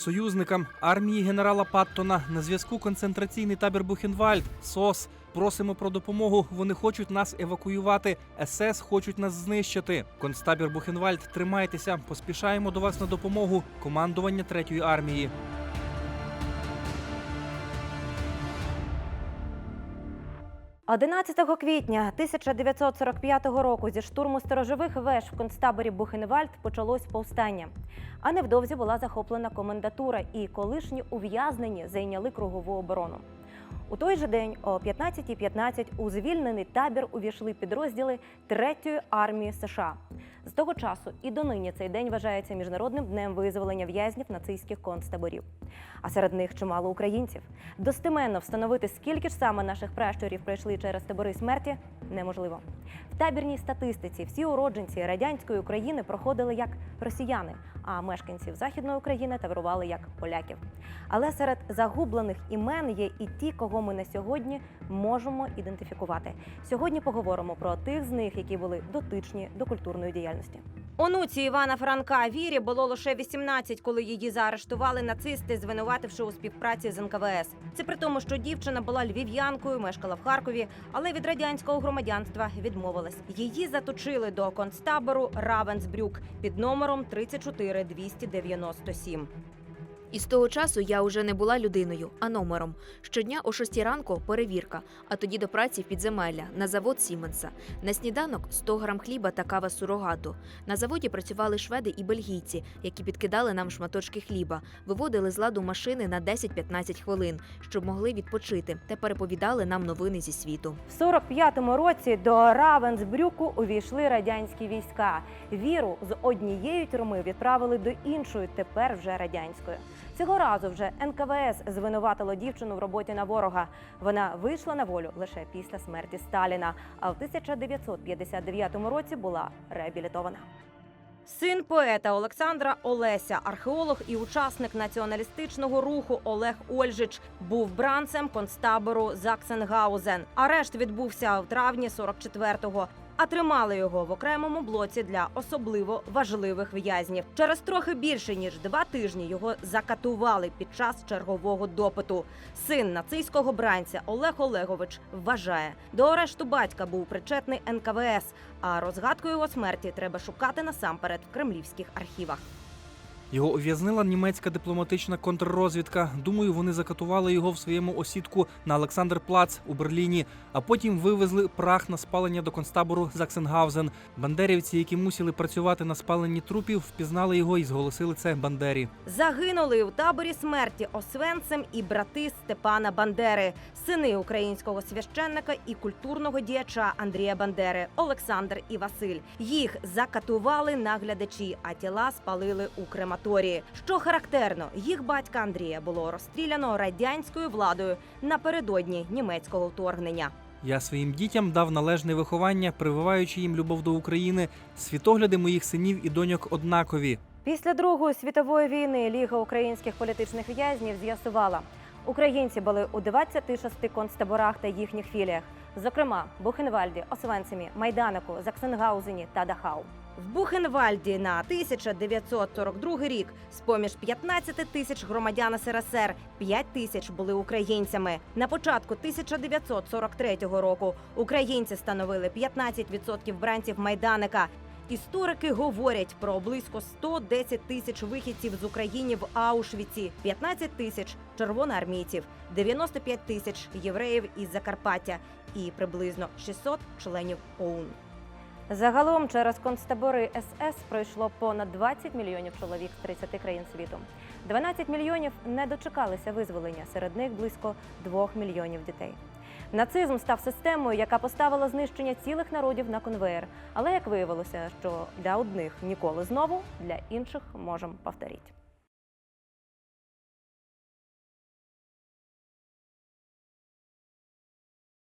союзникам, армії генерала Паттона на зв'язку концентраційний табір Бухенвальд, СОС. Просимо про допомогу. Вони хочуть нас евакуювати. СС хочуть нас знищити. Концтабір Бухенвальд, тримайтеся. Поспішаємо до вас на допомогу. Командування третьої армії. – 11 квітня 1945 року зі штурму сторожових веж в концтаборі Бухенвальд почалось повстання. А невдовзі була захоплена комендатура, і колишні ув'язнені зайняли кругову оборону. У той же день о 15.15 у звільнений табір увійшли підрозділи Третьої армії США. З того часу і донині цей день вважається міжнародним днем визволення в'язнів нацистських концтаборів. А серед них чимало українців. Достеменно встановити, скільки ж саме наших пращурів пройшли через табори смерті, неможливо. В табірній статистиці всі уродженці радянської України проходили як росіяни, а мешканців Західної України таврували як поляків. Але серед загублених імен є і ті, кого ми на сьогодні можемо ідентифікувати. Сьогодні поговоримо про тих з них, які були дотичні до культурної діяльності. Онуці Івана Франка Вірі було лише 18, коли її заарештували нацисти, звинувативши у співпраці з НКВС. Це при тому, що дівчина була львів'янкою, мешкала в Харкові, але від радянського громадянства відмовилась. Її заточили до концтабору Равенсбрюк під номером 34297. І з того часу я уже не була людиною, а номером. Щодня о 6 ранку перевірка, а тоді до праці в підземелля на завод Сіменса. На сніданок 100 грам хліба та кава сурогату. На заводі працювали шведи і бельгійці, які підкидали нам шматочки хліба, виводили з ладу машини на 10-15 хвилин, щоб могли відпочити, та переповідали нам новини зі світу. В 45-му році до Равенсбрюку увійшли радянські війська. Віру з однієї тюрми відправили до іншої, тепер вже радянської. Цього разу вже НКВС звинуватило дівчину в роботі на ворога. Вона вийшла на волю лише після смерті Сталіна, а в 1959 році була реабілітована. Син поета Олександра Олеся, археолог і учасник націоналістичного руху Олег Ольжич, був бранцем концтабору Заксенгаузен. Арешт відбувся в травні 44-го. А тримали його в окремому блоці для особливо важливих в'язнів. Через трохи більше ніж два тижні його закатували під час чергового допиту. Син нацистського бранця Олег Олегович вважає, до арешту батька був причетний НКВС. А розгадку його смерті треба шукати насамперед в кремлівських архівах. Його ув'язнила німецька дипломатична контррозвідка. Думаю, вони закатували його в своєму осідку на Олександрплац у Берліні, а потім вивезли прах на спалення до концтабору Заксенгаузен. Бандерівці, які мусили працювати на спаленні трупів, впізнали його і зголосили це Бандері. Загинули у таборі смерті Освенцем і брати Степана Бандери, сини українського священника і культурного діяча Андрія Бандери, Олександр і Василь. Їх закатували наглядачі, а тіла спалили у крематорії. Що характерно, їх батька Андрія було розстріляно радянською владою напередодні німецького вторгнення. Я своїм дітям дав належне виховання, прививаючи їм любов до України. Світогляди моїх синів і доньок однакові. Після Другої світової війни Ліга українських політичних в'язнів з'ясувала, українці були у 26 концтаборах та їхніх філіях, зокрема Бухенвальді, Освенцимі, Майданику, Заксенгаузені та Дахау. В Бухенвальді на 1942 рік з поміж 15 тисяч громадян СРСР 5 тисяч були українцями. На початку 1943 року українці становили 15% бранців Майданика. Історики говорять про близько 110 тисяч вихідців з України в Аушвіці, 15 тисяч червоноармійців, 95 тисяч євреїв із Закарпаття і приблизно 600 членів ОУН. Загалом через концтабори СС пройшло понад 20 мільйонів чоловік з 30 країн світу. 12 мільйонів не дочекалися визволення, серед них близько 2 мільйонів дітей. Нацизм став системою, яка поставила знищення цілих народів на конвеєр. Але як виявилося, що для одних ніколи знову, для інших можемо повторити.